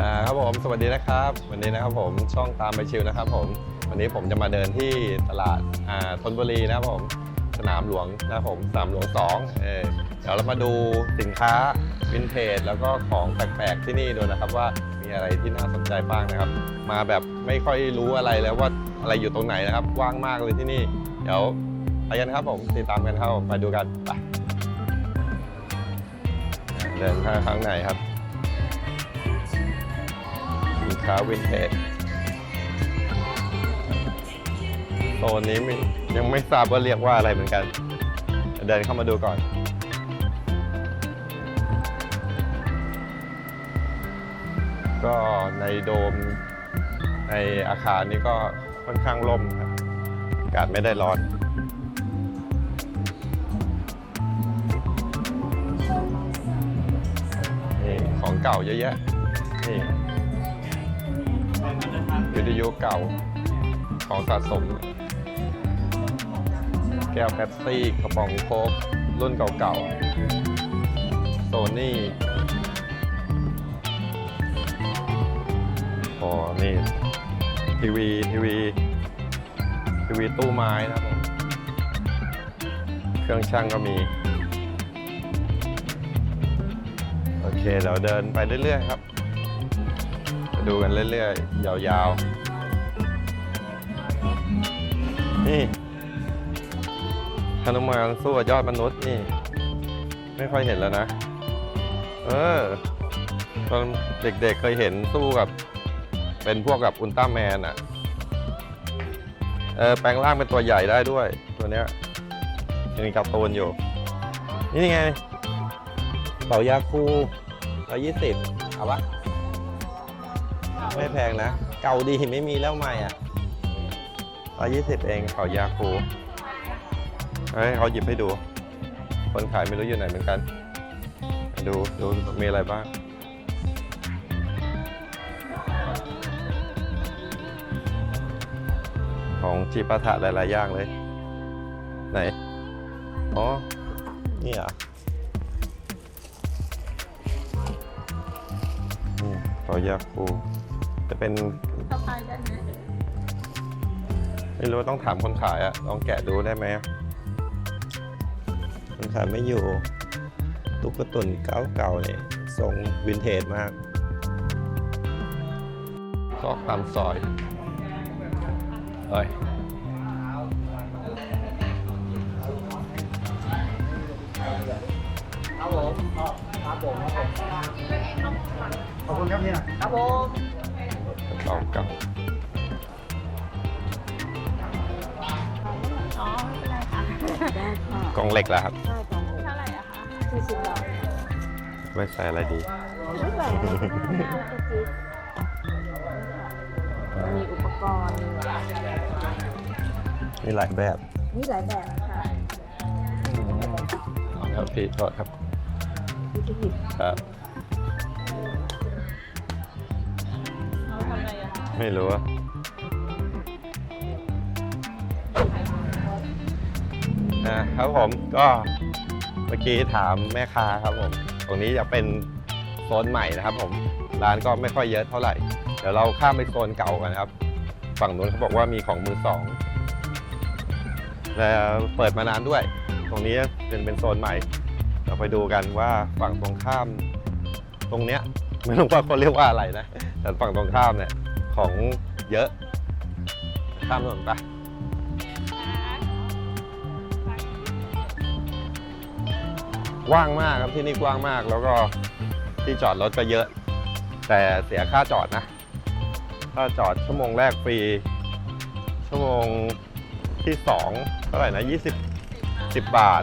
อ่าครับผมสวัสดีนะครับ วันนี้นะครับผมช่องตามไปชิวนะครับผมวันนี้ผมจะมาเดินที่ตลาดอ่าธนบุรีนะครับผมสนามหลวงนะครับผมสนามหลวงสองเออเดี๋ยวเรามาดูสินค้าวินเทจแล้วก็ของแปลกๆที่นี่ดูนะครับว่ามีอะไรที่น่าสนใจบ้างนะครับ มาแบบไม่ค่อยรู้อะไรแล้วว่าอะไรอยู่ตรงไหนนะครับว่างมากเลยที่นี่ เดี๋ยวไปกันครับผมติดตามกันครับมไปดูกันไปเดินข้าข้างในครับ ค้าวินเทจโซนนี้ไม่ยังไม่ทราบว่าเรียกว่าอะไรเหมือนกัน เดินเข้ามาดูก่อน ก็ในโดมในอาคารนี้ก็ค่อนข้างร่มครับอากาศไม่ได้ร้อนนี่ของเก่าเยอะแยะนี่ วิทยุเก่าของสะสม แก้วแป๊บซี่กระป๋องโค้กรุ่นเก่าๆ โซนี่อ๋อนี่ ทีวี ทีวี ทีวีตู้ไม้นะครับผม เครื่องช่างก็มี โอเค เดี๋ยวเดินไปเรื่อย ๆ ครับ ดูกันเรื่อยๆ ยาวๆ นี่ฮนุมานสู้ยอดมนุษย์นี่ ไม่ค่อยเห็นแล้วนะ เออ ตอนเด็กๆเคยเห็นสู้กับ เป็นพวกกับอุลตร้าแมนอะเออแปลงร่างเป็นตัวใหญ่ได้ด้วย ตัวเนี้ยยังมีการ์ตูนอยู่ นี่ไงเป่ายาคูร้อยยี่สิบเอาปะ ไม่แพงนะ เก่าดีไม่มีแล้วใหม่อะร้อยยี่สิบเองเป่ายาคูให้ยเขาหยิบให้ดู คนขายไม่รู้อยู่ไหนเหมือนกัน ดูดูมีอะไรบ้างของจีปาถะหลาย ๆ อย่างเลย ไหน อ๋อ นี่อะนี่เป่ายาคู จะเป็นสะพายได้ไหมไม่รู้ต้องถามคนขายอะลองแกะดูได้ไหมอะคนขายไม่อยู่ ตุ๊กตุนเก่าๆเนี่ยทรงวินเทจมากซอกตามซอยเอ้ยครับผมครับผมครับผมขอบคุณครับเนี่ยครับผม เก่าเก่าอ๋อไม่เป็นไรค่ะได้ค่ะกล่องเหล็กแล้วครับ ได้กล่องหกเท่าไหร่อะคะสี่สิบบาทไว้ใส่อะไรดี ไม่แบ่งนะกระจิ๊บมีอุปกรณ์มีหลายแบบมีหลายแบบค่ะเอาครับพี่โทษครับวิธีผิดครับ ไม่รู้อะนะครับผมก็เมื่อกี้ถามแม่ค้าครับผม ตรงนี้จะเป็นโซนใหม่นะครับผม ร้านก็ไม่ค่อยเยอะเท่าไหร่ เดี๋ยวเราข้ามไปโซนเก่ากันครับ ฝั่งนู้นเขาบอกว่ามีของมือสอง แล้วเปิดมานานด้วย ตรงนี้เป็นเป็นโซนใหม่ เราไปดูกันว่าฝั่งตรงข้ามตรงเนี้ยไม่รู้ว่าเขาเรียกว่าอะไรนะ แต่ฝั่งตรงข้ามเนี่ย ของเยอะ ข้ามถนนไปกว้างมากครับที่นี่กว้างมากแล้วก็ที่จอดรถก็เยอะ แต่เสียค่าจอดนะค่าจอดชั่วโมงแรกฟรี ชั่วโมงที่สองเท่าไหร่นะ20 10บาท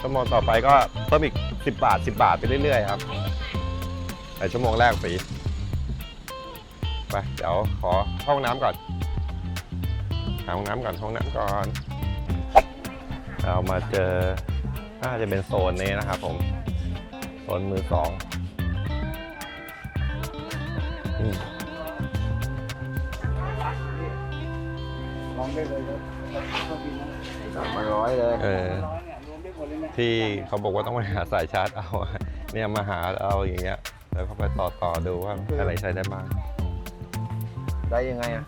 ชั่วโมงต่อไปก็เพิ่มอีก10บาท10บาทไปเรื่อยๆครับ แต่ชั่วโมงแรกฟรี ไป เดี๋ยวขอเข้าห้องน้ำก่อน หาห้องน้ำก่อนห้องน้ำก่อน เรามาเจอน่าจะเป็นโซนนี้นะครับผมโซนมือสองอืมลองได้เลยครับชอบกินนะสามร้อยเลยเออร้อยเนี่ยรวมได้หมดเลยเนี่ยที่เขาบอกว่าต้องไปหาสายชาร์จเอา เนี่ยมาหาเอาอย่างเงี้ยเอแล้วก็ไปต่อต่อดูว่าอะไรใช้ได้บ้าง ได้ยังไงอะ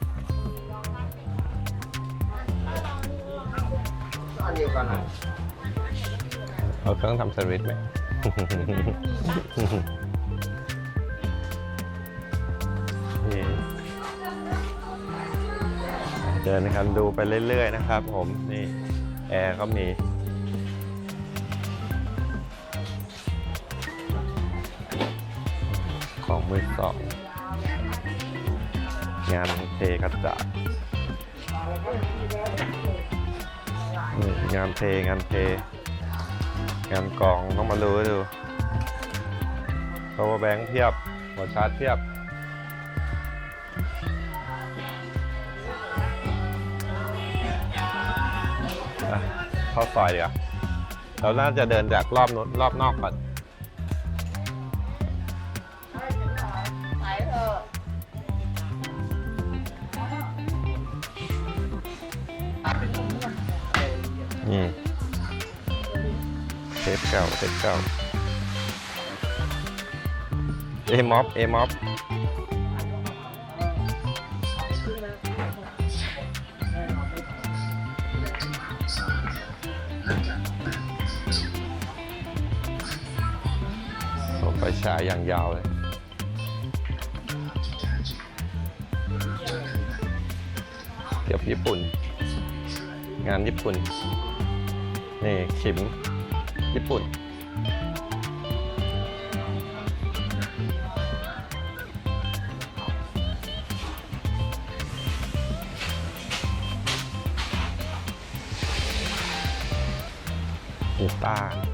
อันเดียวกันอะเอาเครื่องทำแซนด์วิชไหม นี่เดินกันดูไปเรื่อย ๆ นะครับผม นี่ แอร์ก็มีของมือสอง งานเทกระจาดงานเทงานเท งานกองต้องมาดูให้ดู power bank เพียบหัวชาร์จเพียบเข้าซอยเดี๋ยวเราน่าจะเดินจากรอบนู้นรอบนอกก่อน อืมเทปเก่าเทปเก่าเอม็อบเอม็อบผมไปฉายอย่างยาวเลยเกี่ยวกับญี่ปุ่น งานญี่ปุ่น นี่ขิมญี่ปุ่นอูต้า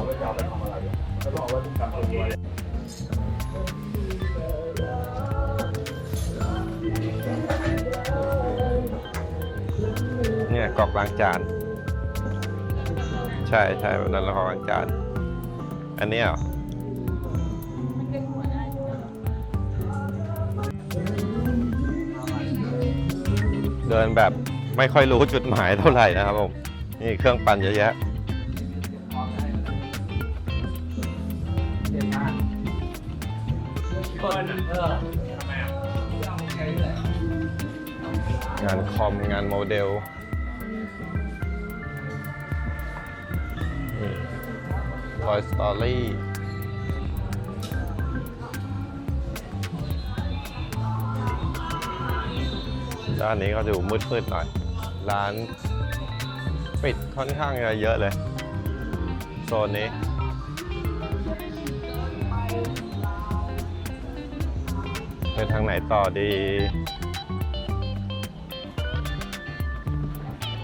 าไว้จะเอาไปทำอะไรก็ต้องเอาไว้ทุกการทำงานี่ยกรอกล้างจาน ใช่ใช่แบบนั้นเรากรอกล้างจาน อันนี้ยเหรอมันเป็นหัวได้ด้วยเดินแบบไม่ค่อยรู้จุดหมายเท่าไหร่นะครับผม นี่เครื่องปั่นเยอะแยะ งานคอมงานโมเดลนี่ Toy Story ด้านนี้ก็ดูมืดๆหน่อย ร้านปิดค่อนข้างจะเยอะเลย โซนนี้ ทางไหนต่อดี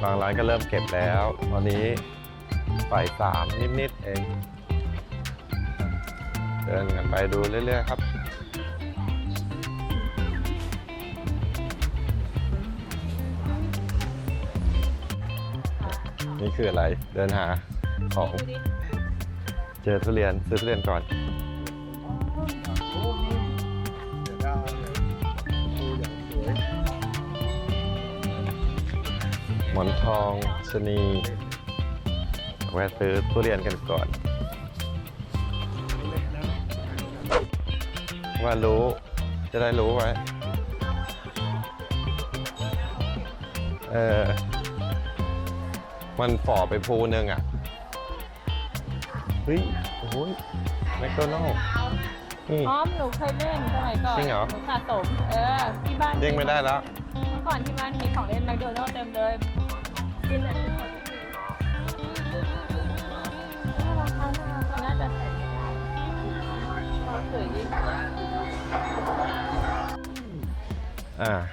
บางร้านก็เริ่มเก็บแล้ว ตอนนี้ฝ่ายสามนิด ๆ เอง เดินกันไปดูเรื่อย ๆ ครับนี่คืออะไร เดินหาของ เจอทุเรียน ซื้อทุเรียนก่อน มอนทองชะนีแวะซื้อทุเรียนกันก่อน ว่ารู้ จะได้รู้ไว้ เออ มันฝ่อไปภูหนึ่งอะ เฮ้ย โอ้โหแมคโดนัลนี่อ๋อหนูเคยเล่นสมัยก่อนจริงเหรอ นูสะสม เออ ที่บ้านเด้งไม่ได้แล้ว เมื่อก่อนที่บ้านมีของเล่นแมคโดนัลด์เต็มเลยกิน อะไรที่เขา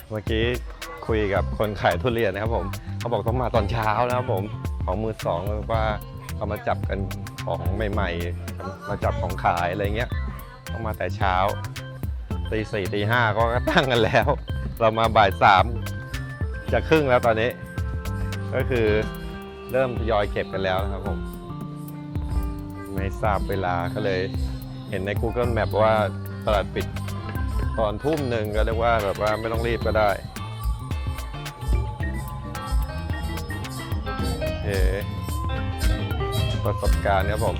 เมื่อกี้คุยกับคนขายทุเรียนนะครับผมเขาบอกต้องมาตอนเช้านะครับผมของมือสองว่าเขามาจับกันของใหม่ๆมาจับของขายอะไรเงี้ยต้องมาแต่เช้าตีสี่ตีห้าก็ตั้งกันแล้ว เรามาบ่ายสามจะครึ่งแล้วตอนนี้ ก็คือเริ่มทยอยเก็บกันแล้วนะครับผม ไม่ทราบเวลาก็เลยเห็นใน Google Map ว่าตลาดปิดตอนทุ่มหนึ่งก็เรียกว่าแบบว่าไม่ต้องรีบก็ได้เอประสบการณ์ครับผม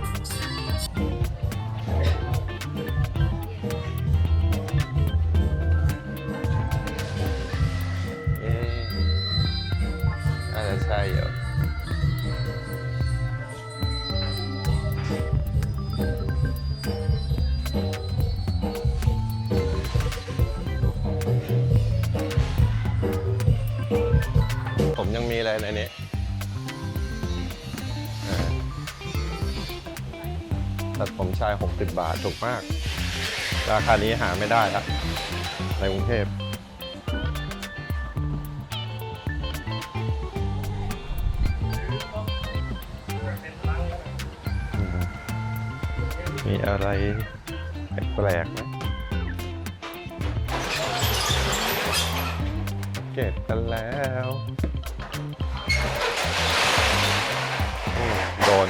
บาทถูกมาก ราคานี้หาไม่ได้แล้วในกรุงเทพมีอะไรแปลกๆไหมเก็บกันแล้วโดน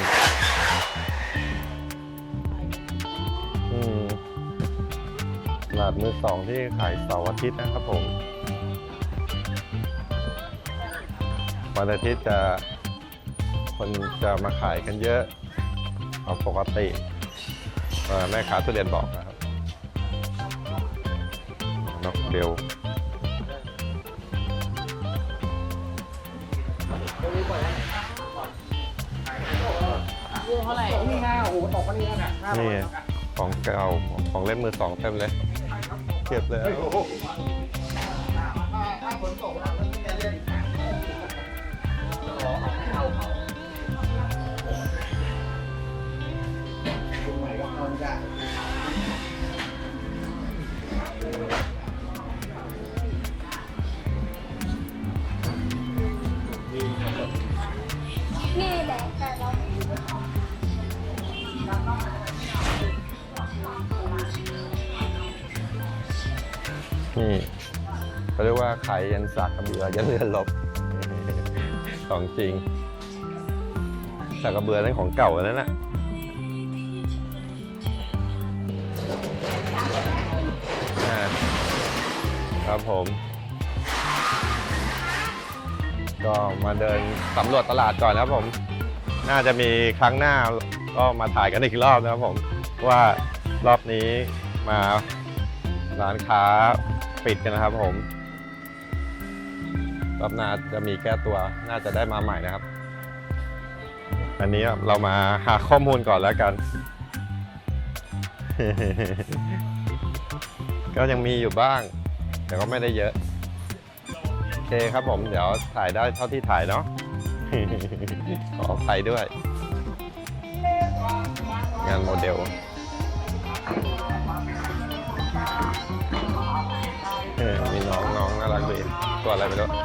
ลาดมือสองที่ขายเสาร์อาทิตย์นะครับผมวันอาทิตย์จะคนจะมาขายกันเยอะเอาปกติเอ่อแม่ค้าทุเรียนบอกนะครับนกเดียวลูกเท่าไหร่นี่ไงโอ้โหตกมานี่แล้วนะนี่ของเก่าของเล่นมือสองเต็มเลย เก็บแล้ว นี่เขาเรียกว่าขายยันสากกระเบือยันเรือลบของจริงสากกระเบือนั่นของเก่าแล้วนะครับผม ก็มาเดินสำรวจตลาดก่อนนะครับผม น่าจะมีครั้งหน้าก็มาถ่ายกันอีกรอบนะครับผม ว่ารอบนี้มาร้านค้า ปิดกันนะครับผมรอบหน้าจะมีแก้ตัวน่าจะได้มาใหม่นะครับ อันนี้เรามาหาข้อมูลก่อนแล้วกัน ก็ยังมีอยู่บ้าง แต่ก็ไม่ได้เยอะ โอเคครับผมเดี๋ยวถ่ายได้เท่าที่ถ่ายเนาะขออภัยด้วย งานโมเดล ตัวอะไรไม่รู้นี่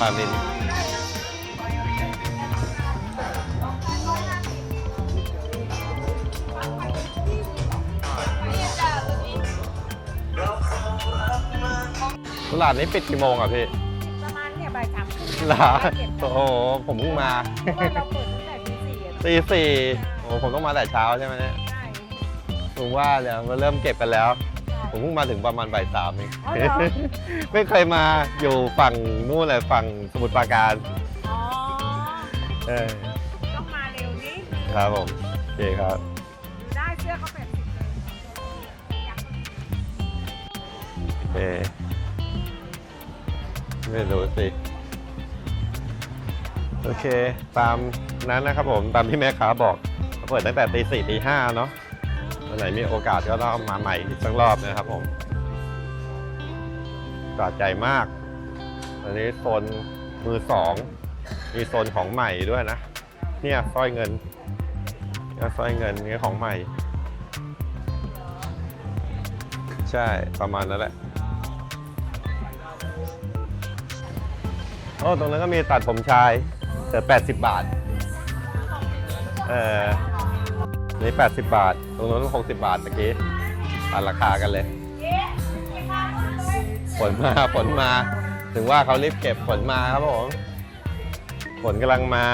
ปลานินตลาดนี้ปิดกี่โมงอะพี่ ประมาณเนี่ยบ่ายสามครึ่งลาโอ้โห ผมเพิ่งมาเพราะว่าเราเปิดตั้งแต่ตีสี่อะ ตีสี่โอ้ ผมต้องมาแต่เช้าใช่ไหมเนี่ยใช่ผมว่าเดี๋ยวมาเริ่มเก็บกันแล้ว ผมเพิ่งมาถึงประมาณบ่ายสามเองอ๋อเหรอ ไม่เคยมาอยู่ฝั่งนู่นเลยฝั่งสมุทรปราการอ๋อ เออต้องมาเร็วนิดครับผมโอเคครับ ได้เสื้อเขาแปดสิบเลยโอเคไม่รู้สิ โอเค ตามนั้นนะครับผม ตามที่แม่ค้าบอก เปิดตั้งแต่ตีสี่ตีห้าเนาะวันไหนมีโอกาสก็ต้องมาใหม่อีกสักรอบนะครับผมสะใจมาก อันนี้โซนมือสอง มีโซนของใหม่ด้วยนะ เนี่ยสร้อยเงินเนี่ยสร้อยเงินนี่ของใหม่ ใช่ประมาณนั้นแหละโอ้ตรงนั้นก็มีตัดผมชายแต่ 80 บาท เออ นี่ 80 บาท ตรงนู้น60 บาทเมื่อกี้ตัดราคากันเลยฝนมาฝนมา ถึงว่าเขารีบเก็บฝนมาครับผมฝนกำลังมา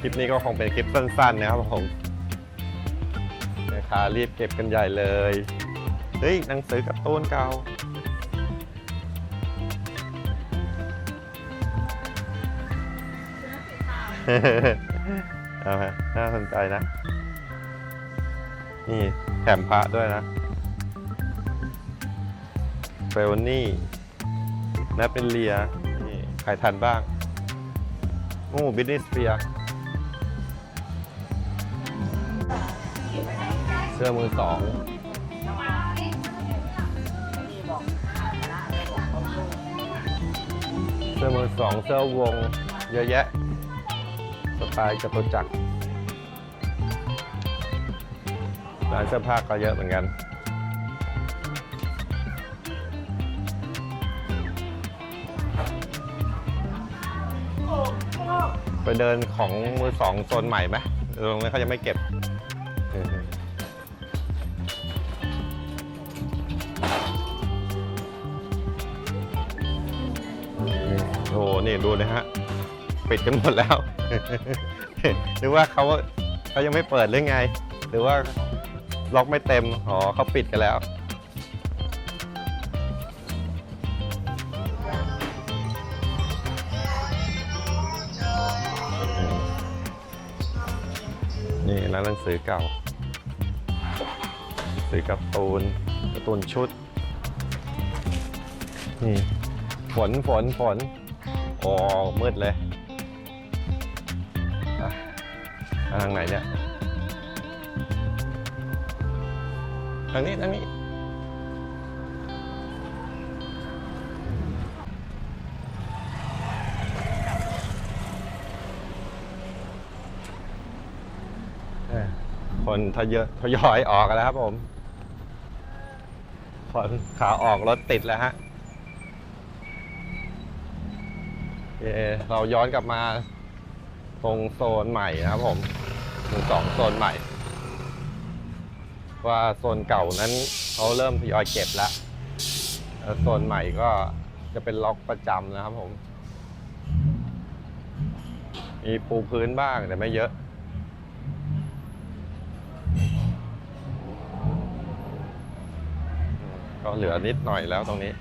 คลิปนี้ก็คงเป็นคลิปสั้นๆนะครับผมแม่ค้ารีบเก็บกันใหญ่เลย เฮ้ยหนังสือการ์ตูนเก่าเอาฮะน่าสนใจนะ นี่แถมพระด้วยนะเฟลนี่นะเป็นเลียนี่ใครทันบ้างโอ้บิ n นิสเฟียเสื้อมือสองเสื้อมือสองเสื้อวง เยอะแยะ สไตล์จตุจักรร้านเสื้อผ้าก็เยอะเหมือนกัน ไปเดินของมือสองโซนใหม่ไหมตรงนี้เขายังไม่เก็บโอ้โห นี่ดูเลยฮะ ปิดกันหมดแล้ว หรือว่าเขาเขายังไม่เปิดหรือไง หรือว่าล็อกไม่เต็มอ๋อเขาปิดกันแล้วนี่ร้านหนังสือเก่าหนังสือการ์ตูนการ์ตูนชุด นี่ ฝนฝนฝน โอ้มืดเลย ทางไหนเนี่ย ทางนี้ทางนี้ คนทยอยทยอยออกแล้วครับผม คนขาออกรถติดแล้วฮะเเราย้อนกลับมาตรงโซนใหม่นะครับผม หนึ่งสองโซนใหม่ ว่าโซนเก่านั้นเขาเริ่มทยอยเก็บแล้วโซนใหม่ก็จะเป็นล็อกประจำนะครับผม มีปูพื้นบ้างแต่ไม่เยอะก็เหลือนิดหน่อยแล้วตรงนี้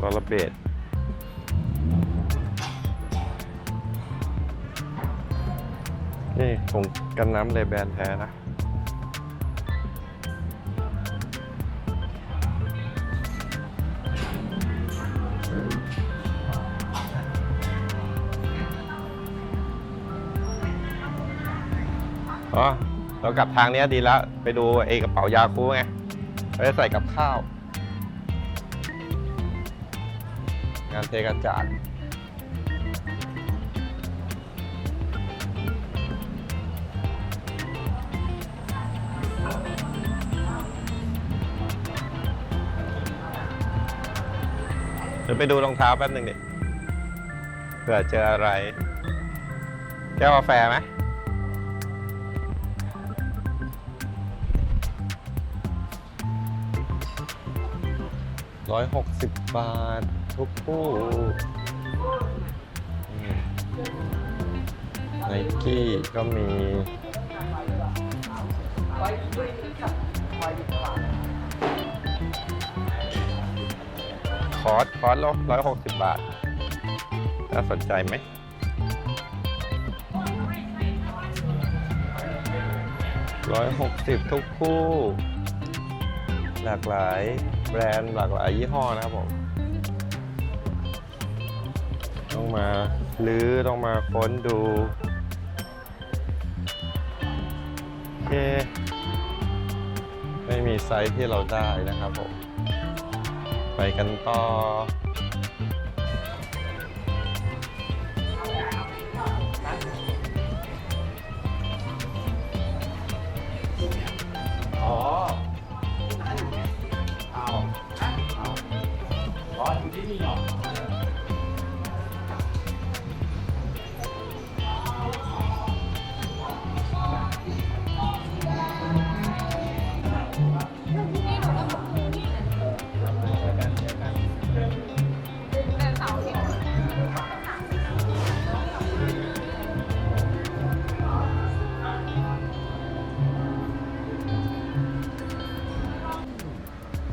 รอระเบด นี่ผมกันน้ำเลแบนแท้นะ อ๋อ เรากลับทางนี้ดีแล้ว ไปดูไอ้กระเป๋ายาคูไงไปใส่กับข้าว งานเทกระจาด ยวไปดูรองเท้าแป๊บหนึ่งดิเผื่อเจออะไร แก้วกาแฟไหมร้อยหกสิบบาท ทุกคู่ไนกี้ก็มี คอร์สคอร์สลบร้อยหกสิบบาท น่าสนใจไหมร้อยหกสิบทุกคู่ หลากหลายแบรนด์หลากหลายยี่ห้อนะครับผม ต้องมาลื้อต้องมาค้นดูโอเคไม่มีไซส์ที่เราได้นะครับผม ไปกันต่อ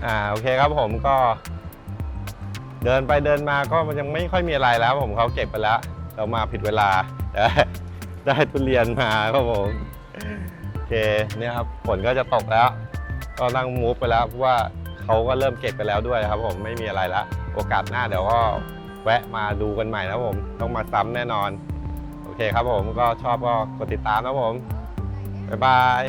อ่าโอเคครับผมก็ เดินไปเดินมาก็มันยังไม่ค่อยมีอะไรแล้วผมเขาเก็บไปแล้ว เรามาผิดเวลา ได้ทุเรียนมาครับผมโอเคเนี่ยครับฝนก็จะตกแล้ว ก็นั่งมูฟไปแล้วเพราะว่าเขาก็เริ่มเก็บไปแล้วด้วยครับ ผมไม่มีอะไรล้วโอกาสหน้าเดี๋ยวก็แวะมาดูกันใหม่นะผมต้องมาซ้ำแน่นอน โอเคครับผมก็ชอบก็กดติดตามนะผมบ๊ายบาย